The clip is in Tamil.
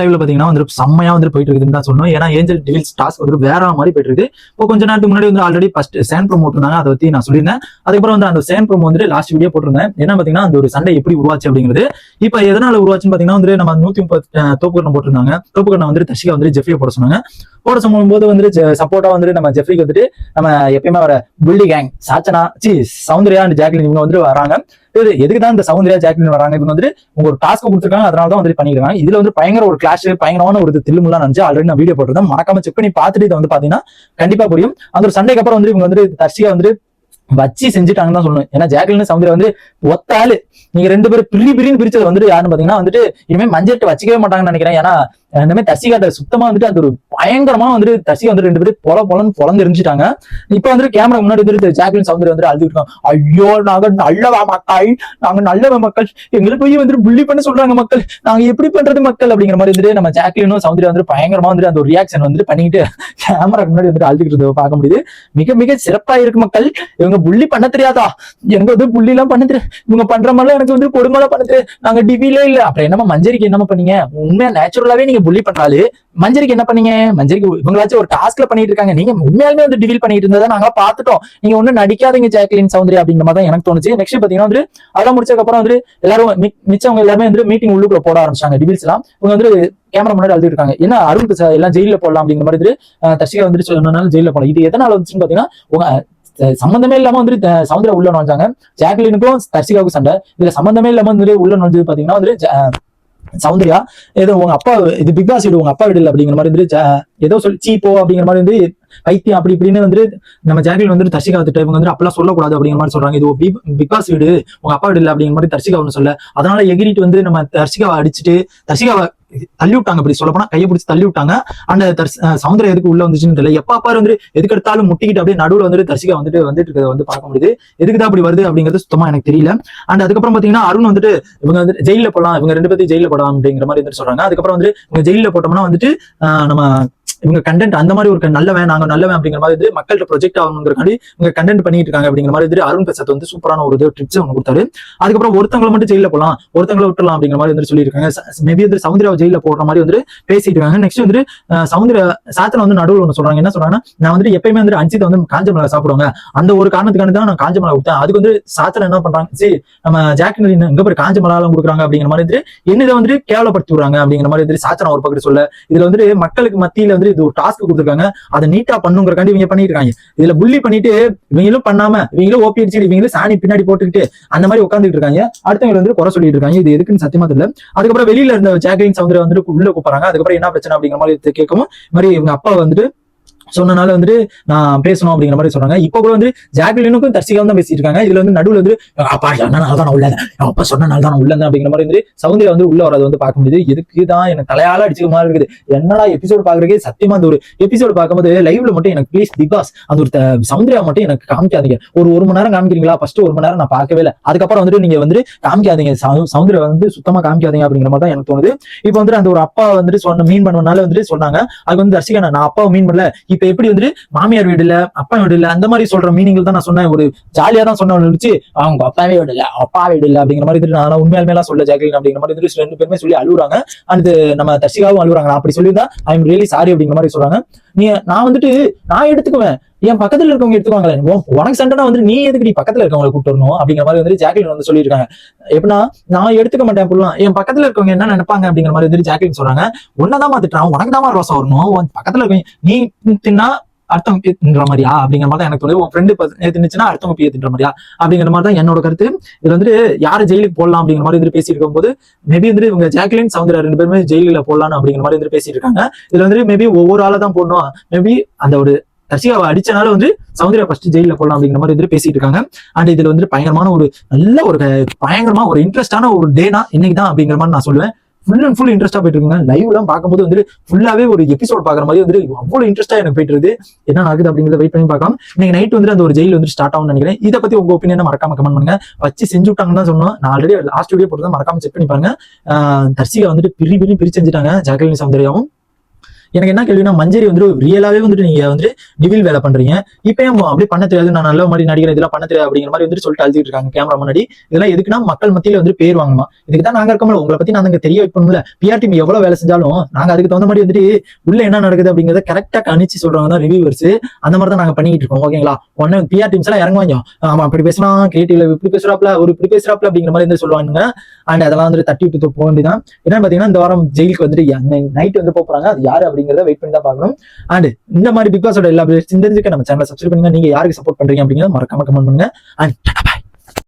லைவ்ல பாத்தீங்கன்னா வந்து செம்மையா வந்து போயிட்டு இருக்குதுன்னு தான் சொன்னோம் ஏன்னா ஏஞ்சல் டிவில்ஸ் டாஸ்க் வந்து வேற மாதிரி போயிட்டு இருக்கு இப்போ கொஞ்ச நேரத்துக்கு முன்னாடி வந்து ஆல்ரெடி ஃபர்ஸ்ட் சேன் ப்ரோமோ இருந்தாங்க அதை பத்தி நான் சொல்லியிருந்தேன். அதுக்கப்புறம் வந்து அந்த சேன் ப்ரோமோ வந்து லாஸ்ட் வீடியோ போட்டிருந்தேன். என்ன பாத்தீங்கன்னா அந்த ஒரு சண்டை எப்படி உருவாச்சு அப்படிங்கிறது. இப்போ எதனால உருவாச்சுன்னு பாத்தீங்கன்னா வந்து நம்ம நூத்தி முப்பது தோப்புக்கரணம் போட்டிருந்தாங்க. தோப்புக்கரணம் வந்து தஷிகா வந்து ஜெஃப்ரியை போட சொன்னாங்க. போட சொல்லும் போது வந்து சப்போர்ட்டா வந்துட்டு நம்ம ஜெஃப்ரிக்கு வந்துட்டு நம்ம எப்பயுமே வர புள்ளி கேங் சாச்சனா சி சௌந்தர்யா அண்ட் ஜாக்லின் இவங்க வந்து வராங்க. எதுக்கு தான் இந்த சவுந்தரியா ஜாக்லின் வராங்க? இவங்க வந்துட்டு உங்க ஒரு டாஸ்க் கொடுத்துருக்காங்க. அதனால தான் வந்து பண்ணிருக்காங்க. இதுல வந்து பயங்கர ஒரு கிளாஷ் பயங்கரமான ஒரு தில்லுமுலாம் நினைச்சு ஆல்ரெடி நான் வீடியோ போட்டிருந்தேன். மறக்காம செக் பண்ணி பார்த்துட்டு இதை வந்து பாத்தீங்கன்னா கண்டிப்பா புரியும். அந்த ஒரு சண்டைக்கு அப்புறம் வந்து இவங்க வந்து தர்ஷிகா வந்து வச்சு செஞ்சுட்டாங்கன்னு தான் சொல்லணும். ஏன்னா ஜாக்லின் சௌந்தர்யா வந்து ஒத்த ஆளு நீங்க ரெண்டு பேரும் பிரி பிரின்னு பிரிச்சது வந்துட்டு யாருன்னு பாத்தீங்கன்னா வந்துட்டு இனிமே மஞ்சட்டு வச்சுக்கவே மாட்டாங்கன்னு நினைக்கிறேன். ஏன்னா இந்த மாதிரி சுத்தமா வந்துட்டு அது ஒரு பயங்கரமா வந்துட்டு தர்ஷிகா வந்து ரெண்டு பேரும் பொல பொலன்னு பொலந்து எரிஞ்சிட்டாங்க. இப்ப வந்துட்டு கேமரா முன்னாடி வந்துட்டு ஜாக்லின் சௌந்தர்யா வந்து அழுதுட்டு இருக்காங்க ஐயோ நாங்க நல்லவா மக்கள்? நாங்க நல்லவ மக்கள். எங்களை போய் வந்துட்டு புள்ளி பண்ண சொல்றாங்க மக்கள். நாங்க எப்படி பண்றது மக்கள்? அப்படிங்கிற மாதிரி வந்துட்டு நம்ம ஜாக்லினும் சௌந்தர்யா வந்து பயங்கரமா வந்துட்டு அந்த ஒரு ரியாக்ஷன் வந்துட்டு பண்ணிட்டு கேமரா முன்னாடி வந்துட்டு அழுதுகிட்டு பார்க்க முடியுது. மிக மிக சிறப்பா இருக்கு மக்கள். இவங்க புள்ளி பண்ண தெரியாதா? எங்க வந்து புள்ளி எல்லாம் பண்ண தெரியாது இவங்க பண்ற மாதிரிலாம் எனக்கு வந்து கொடுமை பண்ண தெரியாது நாங்க டிவிலே இல்ல. அப்புறம் என்னமா மஞ்சரிக்கு என்னமா பண்ணீங்க? உண்மையா நேச்சுரலாவே நீங்க புள்ளி பண்ணாலு மஞ்சரிக்கு என்ன பண்ணீங்க? மஞ்சரிக்கு இவங்களாச்சும் ஒரு டாஸ்க்ல பண்ணிட்டு இருக்காங்க. நீங்க உண்மையாலுமே வந்து டிவில் பண்ணிட்டு இருந்ததை நாங்க பாத்துட்டோம் நீங்க ஒண்ணு நடிக்காதீங்க ஜாக்லின் சௌந்தரி அப்படிங்கிற மாதிரி தான் எனக்கு தோணுச்சு. நெக்ஸ்ட் பாத்தீங்கன்னா வந்து அதெல்லாம் முடிச்சதுக்கு அப்புறம் வந்து எல்லாரும் மிச்சவங்க எல்லாருமே வந்து மீட்டிங் உள்ளுக்குள்ள போட ஆரம்பிச்சாங்க டிவில்ஸ் எல்லாம். இவங்க வந்து கேமரா முன்னாடி அழுதுட்டு இருக்காங்க என்ன அருண் எல்லாம் ஜெயில போடலாம் அப்படிங்கிற மாதிரி தர்ஷிகா வந்துட்டு சொன்னனால ஜெயில போடலாம். இது எதனால வந்துச்சுன்னு பாத்தீங்கன்னா சம்பந்தமே இல்லாம வந்துட்டு சவுந்தரா உள்ள நுழைஞ்சாங்க. ஜாக்லினுக்கும் தர்ஷிகாவுக்கும் சண்டை. இதுல சம்பந்தமே இல்லாம வந்துட்டு உள்ள நுழைஞ்சது பாத்தீங்கன்னா வந்து சவுந்தர்யா. சௌந்தர்யா ஏதோ உங்க அப்பா இது பிக் பாஸ் வீடு உங்க அப்பா வீடு இல்ல அப்படிங்கிற மாதிரி வந்து ஏதோ சொல்லி சீப்போ அப்படிங்கிற மாதிரி வந்து பைத்தியம் அப்படி இப்படின்னு வந்து நம்ம ஜாக்கில் வந்து தர்ஷிகா வந்துட்டு இவங்க வந்து அப்பெல்லாம் சொல்லக்கூடாது அப்படிங்கிற மாதிரி சொல்றாங்க. இது பிக் பாஸ் வீடு உங்க அப்பா வீடு இல்ல அப்படிங்கிற மாதிரி தர்ஷிகா ஒன்று சொல்ல. அதனால எகிரிட்டு வந்து நம்ம தர்ஷிகாவை அடிச்சுட்டு தர்ஷிகாவை தள்ளி விட்டாங்க அப்படி சொல்ல போனா கையை பிடிச்சி தள்ளி விட்டாங்க. அந்த தர்ஷ் எதுக்கு உள்ள வந்துச்சுன்னு தெரியல. எப்ப பாரு வந்து எதுக்கு எடுத்தாலும் முட்டிக்கிட்டு அப்படியே நடுவில் வந்துட்டு தர்ஷிகா வந்துட்டு வந்துட்டு இருக்கிறத வந்து பார்க்க முடியுது. எதுக்கு தான் அப்படி வருது அப்படிங்கிறது சுத்தமா எனக்கு தெரியல. அண்ட் அதுக்கப்புறம் பாத்தீங்கன்னா அருண் வந்துட்டு இவங்க வந்து ஜெயில போடலாம் இவங்க ரெண்டு பேர்த்தையும் ஜெயில போடலாம் அப்படிங்கிற மாதிரி வந்துட்டு சொல்றாங்க. அதுக்கப்புறம் வந்து இவங்க ஜெயில போட்டோம்னா வந்துட்டு நம்ம இவங்க கண்டென்ட் அந்த மாதிரி ஒரு நல்லவன் நாங்க நல்லவன் அப்படிங்கிற மாதிரி மக்கள்கிட்ட ப்ரொஜெக்ட் ஆகணுங்கிறக்காண்டி இவங்க கண்டென்ட் பண்ணிட்டு இருக்காங்க அப்படிங்கிற மாதிரி வந்து அருண் பிரசாத் வந்து சூப்பரான ஒரு ட்ரிப்ஸ் ஒன்று கொடுத்தாரு. அதுக்கப்புறம் ஒருத்தங்களை மட்டும் ஜெயில போலாம் ஒருத்தங்களை விட்டுலாம் அப்படிங்கிற மாதிரி வந்து சொல்லியிருக்காங்க. மேபி வந்து சௌந்தர்யா ஜெயில போடுற மாதிரி வந்து பேசிட்டு இருக்காங்க. நெக்ஸ்ட் வந்து சவுந்தர சாத்தனை வந்து நடுவில் ஒன்று சொல்றாங்க. என்ன சொல்றாங்கன்னா நான் வந்துட்டு எப்பயுமே வந்து அஞ்சித்தை வந்து காஞ்ச மிளகா சாப்பிடுவாங்க. அந்த ஒரு காரணத்துக்கான தான் நான் காஞ்ச மிளகா கொடுத்தேன். அதுக்கு வந்து சாத்தனை என்ன பண்றாங்க சரி நம்ம ஜாக்லின் எங்க போய் காஞ்ச மிளகாலாம் கொடுக்குறாங்க அப்படிங்கிற மாதிரி வந்து என்னதை வந்து கேவலப்படுத்தி விடுறாங்க அப்படிங்கிற மாதிரி வந்து சாத்தனை ஒரு பக்கத்து சொல்ல. இதுல வந்து மக்களுக்கு மத்தியில வந்து இது ஒரு டாஸ்க் கொடுத்துருக்காங்க. அதை நீட்டா பண்ணுங்கிறக்காண்டி இவங்க பண்ணிட்டு இருக்காங்க இதுல புள்ளி பண்ணிட்டு இவங்களும் பண்ணாம இவங்களும் ஓபி அடிச்சுட்டு இவங்களும் சாணி பின்னாடி போட்டுக்கிட்டு அந்த மாதிரி உட்காந்துட்டு இருக்காங்க. அடுத்தவங்க வந்து குறை சொல்லிட்டு இருக்காங்க. இது எதுக்குன்னு சத்தியமா தெரியல. அதுக்கப்புறம் வெளியில இருந்த ஜாக்லின் சௌந்தர்யா வந்துட்டு உள்ள கூப்பிடுறாங்க. அதுக்கப்புறம் என்ன பிரச்சனை அப்படிங்கிற மாதிரி கேட்கவும் இந்த மாதிரி இவங்க அப்பா வந்துட்டு சொன்னனால வந்துட்டு நான் பேசணும் அப்படிங்கிற மாதிரி சொல்றாங்க. இப்போ கூட வந்து ஜாக்லினுக்கும் தர்சிகாவும் தான் பேசிட்டு இருக்காங்க. இதுல வந்து நடுவுல வந்து அப்பா என்னால தான் உள்ள அப்பா சொன்னனால தான் உள்ள அப்படிங்கிற மாதிரி வந்து சௌந்தர்யா வந்து உள்ள வரது வந்து பார்க்க முடியுது. இதுக்கு தான் எனக்கு தலையால அடிச்சுக்க மாதிரி இருக்குது. என்னடா எபிசோடு பாக்குறதுக்கே சத்தியமா அந்த ஒரு எபிசோடு பார்க்கும்போது லைவ்ல மட்டும் எனக்கு ப்ளீஸ் பிக் பாஸ் அந்த ஒரு த- சௌந்தர்யா மட்டும் எனக்கு காமிக்காதீங்க. ஒரு ஒரு மணி நேரம் காமிக்கிறீங்களா? ஃபர்ஸ்ட் ஒரு மணி நேரம் நான் பார்க்கவே இல்லை. அதுக்கப்புறம் வந்துட்டு நீங்க வந்து காமிக்காதீங்க. சௌ- வந்து சுத்தமா காமிக்காதீங்க அப்படிங்கிற மாதிரி தான் எனக்கு தோணுது. இப்போ வந்துட்டு அந்த ஒரு அப்பா வந்துட்டு சொன்ன மீன் பண்ணனால வந்துட்டு சொன்னாங்க. அது வந்து தர்சிகா நான் அப்பாவை மீன் பண்ணல. இப்ப எப்படி வந்துட்டு மாமியார் வீடு இல்ல அப்பா வீடு இல்ல அந்த மாதிரி சொல்ற மீனிங்ல தான் நான் சொன்னேன். ஒரு ஜாலியா தான் சொன்ன இருந்துச்சு அவங்க அப்பாவே வீடு இல்ல அப்பா வீடு இல்ல அப்படிங்கிற மாதிரி வந்துட்டு நான் உண்மையாலுமே சொல்ல ஜாக்லின் அப்படிங்கிற மாதிரி வந்துட்டு ரெண்டு பேருமே சொல்லி அழுகுறாங்க அண்ட் நம்ம தர்ஷிகாவும் அழுகுறாங்க நான் அப்படி சொல்லியிருந்தா ஐ எம் ரியலி சாரி அப்படிங்கிற மாதிரி சொல்றாங்க. நீ நான் வந்துட்டு நான் எடுத்துக்குவேன். என் பக்கத்துல இருக்கவங்க எடுத்துக்குவாங்களே. உனக்கு சண்டனா வந்து நீ எதுக்கு நீ பக்கத்துல இருக்கவங்களை கூப்பிட்டு வரணும் அப்படிங்கிற மாதிரி வந்து ஜாக்லின் வந்து சொல்லியிருக்காங்க. எப்படின்னா நான் எடுத்துக்க மாட்டேன் புள்ளலாம் என் பக்கத்துல இருக்கவங்க என்ன நினைப்பாங்க அப்படிங்கிற மாதிரி வந்து ஜாக்லின் சொல்றாங்க. உன்னதான் மாத்திட்டான் உனக்கு தான் ரோசா வரணும். உன் பக்கத்துல இருக்கவங்க நீ தின்னா அர்த்தம் தின்ற மாதிரியா? அப்படிங்கிற மாதிரி தான் எனக்கு தோணுது. உன் ஃப்ரெண்டு தின்னுச்சுன்னா அடுத்தவங்க பிய தின்ற மாதிரியா? அப்படிங்கிற மாதிரி தான் என்னோட கருத்து. இது வந்துட்டு யாரை ஜெயிலுக்கு போடலாம் அப்படிங்கிற மாதிரி வந்து பேசிட்டு இருக்கும்போது மேபி வந்து இவங்க ஜாக்லின் சவுந்தரா ரெண்டு பேருமே ஜெயிலில் போடலாம் அப்படிங்கிற மாதிரி வந்து பேசிட்டு இருக்காங்க. இதுல வந்து மேபி ஒவ்வொரு ஆளா தான் போடணும். மேபி அந்த ஒரு தர்ஷிகாவை அடிச்சனால வந்து சௌந்தர்யா ஃபர்ஸ்ட் ஜெயில போடலாம் அப்படிங்கிற மாதிரி வந்து பேசிட்டு இருக்காங்க. அண்ட் இதுல வந்து பயங்கரமான ஒரு நல்ல ஒரு பயங்கரமா ஒரு இன்ட்ரெஸ்டான ஒரு டேனா இன்னைக்கு தான் அப்படிங்கிற மாதிரி நான் சொல்லுவேன். ஃபுல் அண்ட் ஃபுல் இன்ட்ரெஸ்டா போயிட்டு இருக்குங்க. லைவ்லாம் பார்க்கும்போது வந்து ஃபுல்லாவே ஒரு எபிசோட் பாக்குற மாதிரி வந்து அவ்வளவு இன்ட்ரெஸ்டா எனக்கு போயிட்டு இருக்கு. என்ன ஆகுது அப்படிங்கறத வெயிட் பண்ணி பார்க்கலாம். இன்னைக்கு நைட் வந்து அந்த ஒரு ஜெயில் வந்து ஸ்டார்ட் ஆகும்னு நினைக்கிறேன். இதை பத்தி உங்க ஒப்பீனியன் மறக்காம கமெண்ட் பண்ணுங்க. வச்சு செஞ்சு விட்டாங்கன்னு தான் சொன்னோம் நான் ஆல்ரெடி லாஸ்ட் வீடியோ போட்டு தான் மறக்காம செக் பண்ணி பாருங்க. தர்சிகா தர்ஷிகா வந்துட்டு பிரி பிரி பிரிச்சு செஞ்சுட்டாங்க ஜாக்லின் சௌந்தர்யாவும். எனக்கு என்ன கேள்வினா மஞ்சரி வந்து ரியலாவே வந்துட்டு நீங்க வந்து டிவில் வேலை பண்றீங்க. இப்பயும் அப்படி பண்ண தெரியாது நான் நல்ல மாதிரி நடிகர் இதெல்லாம் பண்ண தெரியாது அப்படிங்கிற மாதிரி வந்துட்டு சொல்லிட்டு அழுத்திட்டு இருக்காங்க கேமரா முன்னாடி. இதெல்லாம் எதுக்குன்னா மக்கள் மத்தியில வந்து பேர் வாங்கணும். இதுக்கு தான் நாங்க இருக்கோம்ல. உங்களை பத்தி நாங்க தெரிய வைக்கணும்ல பிஆர் டீம் எவ்வளவு வேலை செஞ்சாலும் நாங்க அதுக்கு தகுந்த மாதிரி வந்துட்டு உள்ள என்ன நடக்குது அப்படிங்கறத கரெக்டா கணிச்சு சொல்றவங்க தான் ரிவியூவர்ஸ் அந்த மாதிரி தான் நாங்க பண்ணிட்டு இருக்கோம் ஓகேங்களா? ஒன்னு பிஆர் டீம்ஸ் எல்லாம் இறங்குவாங்க. ஆமா அப்படி பேசலாம் கிரியேட்டிவ்ல இப்படி பேசுறாப்ல ஒரு இப்படி பேசுறாப்ல அப்படிங்கிற மாதிரி வந்து சொல்லுவாங்க. அண்ட் அதெல்லாம் வந்து தட்டி விட்டு போக வேண்டியதான் என்னன்னு பாத்தீங்கன்னா இந்த வாரம் ஜெயிலுக்கு வந்துட்டு நைட் வந்து போறாங்க. அது யாரு அப்படி அப்படிங்கறத வெயிட் பண்ணி தான் பார்க்கணும். அண்ட் இந்த மாதிரி பிக் பாஸோட எல்லா தெரிஞ்சுக்க நம்ம சேனலை சப்ஸ்கிரைப் பண்ணுங்க. நீங்க யாருக்கு சப்போர்ட் பண்றீங்க அப்படிங்கிறத மறக்காம கமெண்ட் பண்ணுங்க. அண்ட்